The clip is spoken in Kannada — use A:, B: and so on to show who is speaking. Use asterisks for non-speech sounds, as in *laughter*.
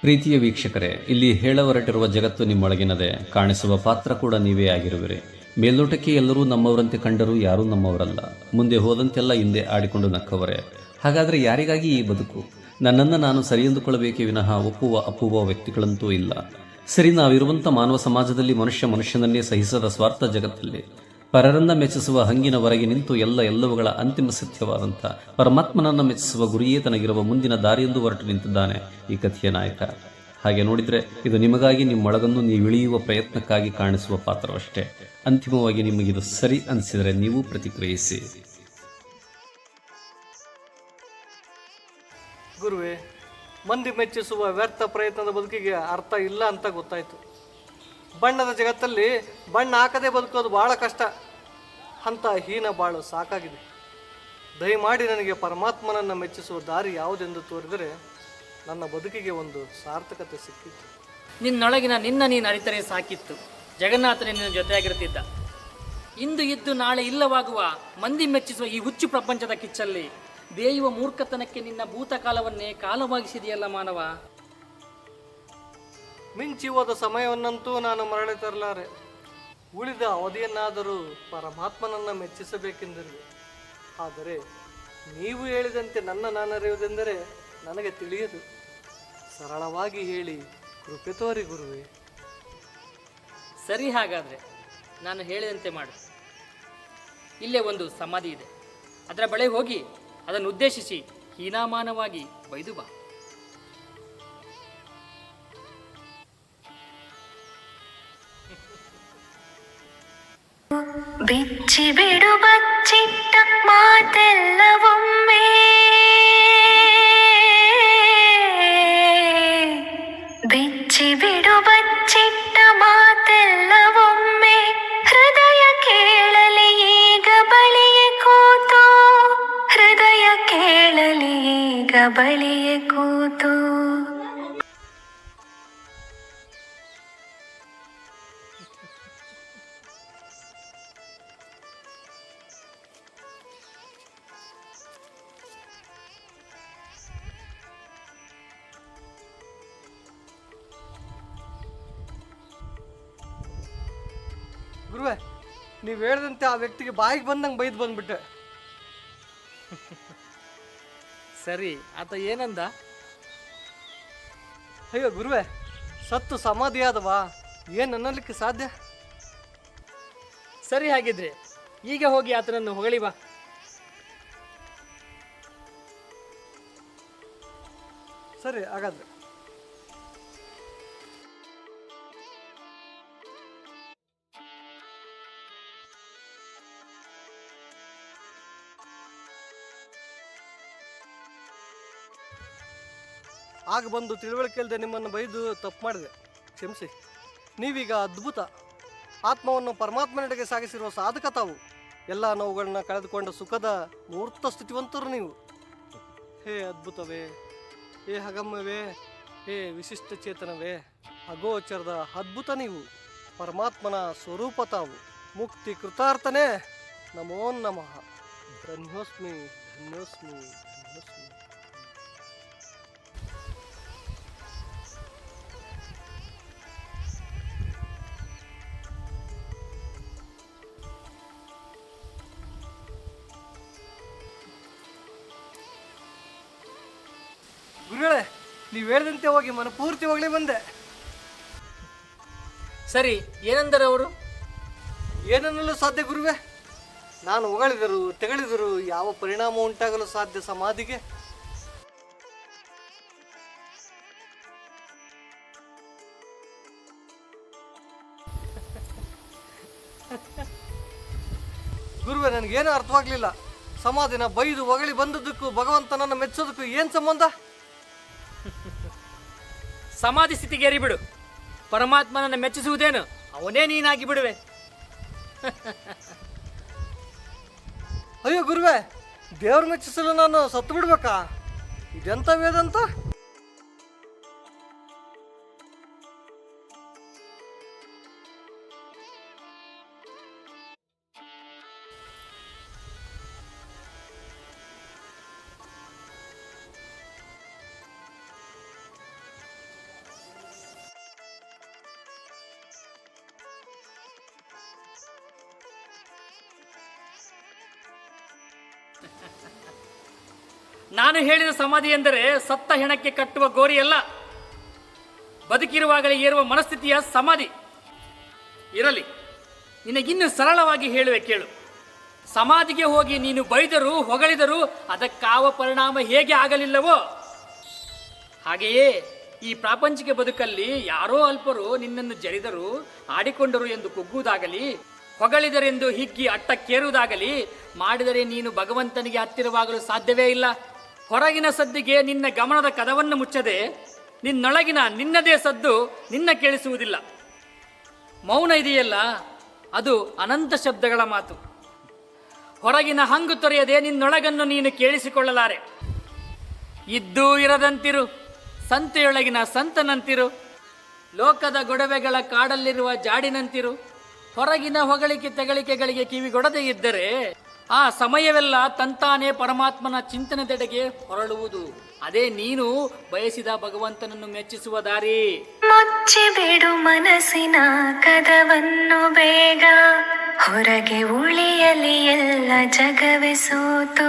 A: ಪ್ರೀತಿಯ ವೀಕ್ಷಕರೇ, ಇಲ್ಲಿ ಹೇಳಹೊರಟಿರುವ ಜಗತ್ತು ನಿಮ್ಮೊಳಗಿನದೇ. ಕಾಣಿಸುವ ಪಾತ್ರ ಕೂಡ ನೀವೇ ಆಗಿರುವಿರಿ. ಮೇಲ್ನೋಟಕ್ಕೆ ಎಲ್ಲರೂ ನಮ್ಮವರಂತೆ ಕಂಡರೂ ಯಾರೂ ನಮ್ಮವರಲ್ಲ. ಮುಂದೆ ಹೋದಂತೆಲ್ಲ ಹಿಂದೆ ಆಡಿಕೊಂಡು ನಕ್ಕವರೇ. ಹಾಗಾದರೆ ಯಾರಿಗಾಗಿ ಈ ಬದುಕು? ನನ್ನನ್ನು ನಾನು ಸರಿಯೆಂದುಕೊಳ್ಳಬೇಕೇ ವಿನಃ ಒಪ್ಪುವ ಅಪ್ಪುವ ವ್ಯಕ್ತಿಗಳಂತೂ ಇಲ್ಲ. ಸರಿ ನಾವಿರುವಂಥ ಮಾನವ ಸಮಾಜದಲ್ಲಿ ಮನುಷ್ಯ ಮನುಷ್ಯನನ್ನೇ ಸಹಿಸದ ಸ್ವಾರ್ಥ ಜಗತ್ತಲ್ಲಿ. ಪರರನ್ನ ಮೆಚ್ಚಿಸುವ ಹಂಗಿನವರೆಗೆ ನಿಂತು ಎಲ್ಲ ಎಲ್ಲವುಗಳ ಅಂತಿಮ ಸತ್ಯವಾದಂಥ ಪರಮಾತ್ಮನನ್ನ ಮೆಚ್ಚಿಸುವ ಗುರಿಯೇ ತನಗಿರುವ ಮುಂದಿನ ದಾರಿಯೆಂದು ಹೊರಟು ನಿಂತಿದ್ದಾನೆ ಈ ಕಥೆಯ ನಾಯಕ. ಹಾಗೆ ನೋಡಿದರೆ ಇದು ನಿಮಗಾಗಿ ನಿಮ್ಮೊಳಗನ್ನು ನೀವು ಇಳಿಯುವ ಪ್ರಯತ್ನಕ್ಕಾಗಿ ಕಾಣಿಸುವ ಪಾತ್ರವಷ್ಟೇ. ಅಂತಿಮವಾಗಿ ನಿಮಗಿದು ಸರಿ ಅನಿಸಿದರೆ ನೀವು ಪ್ರತಿಕ್ರಿಯಿಸಿ.
B: ಗುರುವೇ, ಮಂದಿ ಮೆಚ್ಚಿಸುವ ವ್ಯರ್ಥ ಪ್ರಯತ್ನದ ಬದುಕಿಗೆ ಅರ್ಥ ಇಲ್ಲ ಅಂತ ಗೊತ್ತಾಯ್ತು. ಬಣ್ಣದ ಜಗತ್ತಲ್ಲಿ ಬಣ್ಣ ಹಾಕದೆ ಬದುಕೋದು ಬಹಳ ಕಷ್ಟ. ಅಂತ ಹೀನ ಬಾಳು ಸಾಕಾಗಿದೆ. ದಯಮಾಡಿ ನನಗೆ ಪರಮಾತ್ಮನನ್ನು ಮೆಚ್ಚಿಸುವ ದಾರಿ ಯಾವುದೆಂದು ತೋರಿದರೆ ನನ್ನ ಬದುಕಿಗೆ ಒಂದು ಸಾರ್ಥಕತೆ ಸಿಕ್ಕಿತ್ತು
C: ನಿನ್ನೊಳಗಿನ ನಿನ್ನ ನೀನು ಅರಿತರೆ ಸಾಕಿತ್ತು. ಜಗನ್ನಾಥನೇ ನಿನ್ನ ಜೊತೆಯಾಗಿರುತ್ತಿದ್ದ. ಇಂದು ಇದ್ದು ನಾಳೆ ಇಲ್ಲವಾಗುವ ಮಂದಿ ಮೆಚ್ಚಿಸುವ ಈ ಹುಚ್ಚು ಪ್ರಪಂಚದ ಕಿಚ್ಚಲ್ಲಿ, ಬೇಯುವ ಮೂರ್ಖತನಕ್ಕೆ ನಿನ್ನ ಭೂತಕಾಲವನ್ನೇ ಕಾಲವಾಗಿಸಿದೆಯಲ್ಲ ಮಾನವ?
B: ಮಿಂಚಿ ಹೋದ ಸಮಯವನ್ನಂತೂ ನಾನು ಮರಳಿ ತರಲಾರೆ. ಉಳಿದ ಅವಧಿಯನ್ನಾದರೂ ಪರಮಾತ್ಮನನ್ನು ಮೆಚ್ಚಿಸಬೇಕೆಂದಿರುವೆ. ಆದರೆ ನೀವು ಹೇಳಿದಂತೆ ನನ್ನ ನಾನರಿಯುವುದೆಂದರೆ ನನಗೆ ತಿಳಿಯದು. ಸರಳವಾಗಿ ಹೇಳಿ ಕೃಪೆ ತೋರಿ ಗುರುವೆ.
C: ಸರಿ ಹಾಗಾದರೆ ನಾನು ಹೇಳಿದಂತೆ ಮಾಡು. ಇಲ್ಲೇ ಒಂದು ಸಮಾಧಿ ಇದೆ. ಅದರ ಬಳಿ ಹೋಗಿ ಅದನ್ನು ಉದ್ದೇಶಿಸಿ ಹೀನಾಮಾನವಾಗಿ ಬೈದು ಬಾ.
D: ಬಿಚ್ಚಿ ಬಿಡು ಬಚ್ಚಿಟ್ಟ ಮಾತೆಲ್ಲವೊಮ್ಮೆ ಬಿಚ್ಚಿ ಬಿಡು ಬಚ್ಚಿಟ್ಟ ಮಾತೆಲ್ಲವೊಮ್ಮೆ ಹೃದಯ ಕೇಳಲಿ ಈಗ ಬಳಿಯೇ ಕೂತು ಹೃದಯ ಕೇಳಲಿ ಈಗ ಬಳಿಯೇ ಕೂತು
B: ಗುರುವೇ ನೀವು ಹೇಳಿದಂತೆ ಆ ವ್ಯಕ್ತಿಗೆ ಬಾಯಿಗೆ ಬಂದಂಗೆ ಬೈದು ಬಂದ್ಬಿಟ್ಟೆ. *laughs*
C: ಸರಿ ಆತ ಏನಂದ?
B: ಅಯ್ಯೋ ಗುರುವೇ ಸತ್ತು ಸಮಾಧಿ ಆದವಾ ಏನು ಅನ್ನಲಿಕ್ಕೆ ಸಾಧ್ಯ?
C: ಸರಿ ಹಾಗಿದ್ರೆ ಈಗ ಹೋಗಿ ಆತನನ್ನು ಹೊಗಳಿ ಬಾ.
B: ಸರಿ ಹಾಗಾದ್ರೆ. ಆಗ ಬಂದು ತಿಳುವಳಿಕೆ ಇಲ್ಲದೆ ನಿಮ್ಮನ್ನು ಬೈದು ತಪ್ಪು ಮಾಡಿದೆ. ಕ್ಷಮಿಸಿ. ನೀವೀಗ ಅದ್ಭುತ. ಆತ್ಮವನ್ನು ಪರಮಾತ್ಮನೆಡೆಗೆ ಸಾಗಿಸಿರುವ ಸಾಧಕ ತಾವು. ಎಲ್ಲ ನೋವುಗಳನ್ನ ಕಳೆದುಕೊಂಡ ಸುಖದ ಮೂರ್ತ ಸ್ಥಿತಿವಂತರು ನೀವು. ಹೇ ಅದ್ಭುತವೇ. ಹೇ ಹಗಮ್ಯವೇ. ಹೇ ವಿಶಿಷ್ಟ ಚೇತನವೇ. ಅಗೋಚರದ ಅದ್ಭುತ ನೀವು. ಪರಮಾತ್ಮನ ಸ್ವರೂಪ ತಾವು. ಮುಕ್ತಿ ಕೃತಾರ್ಥನೇ. ನಮೋ ನಮಃ. ಧನ್ಯೋಸ್ಮಿ ಧನ್ಯೋಸ್ಮಿ ಧನ್ಯೋಸ್ಮಿ. ಗುರುಗಳೇ ನೀವು ಹೇಳಿದಂತೆ ಹೋಗಿ ಮನಪೂರ್ತಿ ಹೋಗ್ಲಿ ಬಂದೆ.
C: ಸರಿ ಏನಂದರೆ ಅವರು?
B: ಏನನ್ನಲು ಸಾಧ್ಯ ಗುರುವೆ? ನಾನು ಹೊಗಳಿದರು ತೆಗಳಿದರು ಯಾವ ಪರಿಣಾಮ ಉಂಟಾಗಲು ಸಾಧ್ಯ ಸಮಾಧಿಗೆ? ಗುರುವೇ ನನಗೇನು ಅರ್ಥವಾಗ್ಲಿಲ್ಲ. ಸಮಾಧಿನ ಬೈದು ಹೊಗಳಿ ಬಂದದ್ದಕ್ಕೂ ಭಗವಂತನನ್ನು ಮೆಚ್ಚೋದಕ್ಕೂ ಏನು ಸಂಬಂಧ?
C: ಸಮಾಧಿ ಸ್ಥಿತಿಗೆ ಏರಿಬಿಡು ಪರಮಾತ್ಮನನ್ನು ಮೆಚ್ಚಿಸುವುದೇನು? ಅವನೇ ನೀನಾಗಿ ಬಿಡುವೆ.
B: ಅಯ್ಯೋ ಗುರುವೆ, ದೇವ್ರ ಮೆಚ್ಚಿಸಲು ನಾನು ಸತ್ತು ಬಿಡ್ಬೇಕಾ? ಇದೆಂತ ವೇದಂತ
C: ನಾನು ಹೇಳಿದ ಸಮಾಧಿ ಎಂದರೆ ಸತ್ತ ಹೆಣಕ್ಕೆ ಕಟ್ಟುವ ಗೋರಿಯಲ್ಲ. ಬದುಕಿರುವಾಗಲೇ ಏರುವ ಮನಸ್ಥಿತಿಯ ಸಮಾಧಿ. ಇರಲಿ, ನಿನಗಿನ್ನು ಸರಳವಾಗಿ ಹೇಳುವೆ ಕೇಳು. ಸಮಾಧಿಗೆ ಹೋಗಿ ನೀನು ಬೈದರೂ ಹೊಗಳಿದರೂ ಅದಕ್ಕಾವ ಪರಿಣಾಮ ಹೇಗೆ ಆಗಲಿಲ್ಲವೋ? ಹಾಗೆಯೇ ಈ ಪ್ರಾಪಂಚಿಕ ಬದುಕಲ್ಲಿ ಯಾರೋ ಅಲ್ಪರು ನಿನ್ನನ್ನು ಜರಿದರು, ಆಡಿಕೊಂಡರು ಎಂದು ಕುಗ್ಗುವುದಾಗಲಿ ಹೊಗಳಿದರೆಂದು ಹಿಗ್ಗಿ ಅಟ್ಟಕ್ಕೇರುವುದಾಗಲಿ ಮಾಡಿದರೆ ನೀನು ಭಗವಂತನಿಗೆ ಹತ್ತಿರವಾಗಲು ಸಾಧ್ಯವೇ ಇಲ್ಲ. ಹೊರಗಿನ ಸದ್ದಿಗೆ ನಿನ್ನ ಗಮನದ ಕದವನ್ನು ಮುಚ್ಚದೆ, ನಿನ್ನೊಳಗಿನ ನಿನ್ನದೇ ಸದ್ದು ನಿನ್ನ ಕೇಳಿಸುವುದಿಲ್ಲ. ಮೌನ ಇದೆಯಲ್ಲ, ಅದು ಅನಂತ ಶಬ್ದಗಳ ಮಾತು. ಹೊರಗಿನ ಹಂಗು ತೊರೆಯದೆ ನಿನ್ನೊಳಗನ್ನು ನೀನು ಕೇಳಿಸಿಕೊಳ್ಳಲಾರೆ. ಇದ್ದೂ ಇರದಂತಿರು, ಸಂತೆಯೊಳಗಿನ ಸಂತನಂತಿರು. ಲೋಕದ ಗೊಡವೆಗಳ ಕಾಡಲ್ಲಿರುವ ಜಾಡಿನಂತಿರು. ಹೊರಗಿನ ಹೊಗಳಿಕೆ ತೆಗಳಿಕೆಗಳಿಗೆ ಕಿವಿಗೊಡದೇ ಇದ್ದರೆ ಆ ಸಮಯವೆಲ್ಲ ತಂತಾನೇ ಪರಮಾತ್ಮನ ಚಿಂತನೆದೆಡೆಗೆ ಹೊರಳುವುದು ಅದೇ ನೀನು ಬಯಸಿದ ಭಗವಂತನನ್ನು ಮೆಚ್ಚಿಸುವ ದಾರಿ.
D: ಮುಚ್ಚಿಬಿಡು ಮನಸ್ಸಿನ ಕದವನ್ನು ಬೇಗ. ಹೊರಗೆ ಉಳಿಯಲಿ ಎಲ್ಲ ಜಗವೆ ಸೋತು.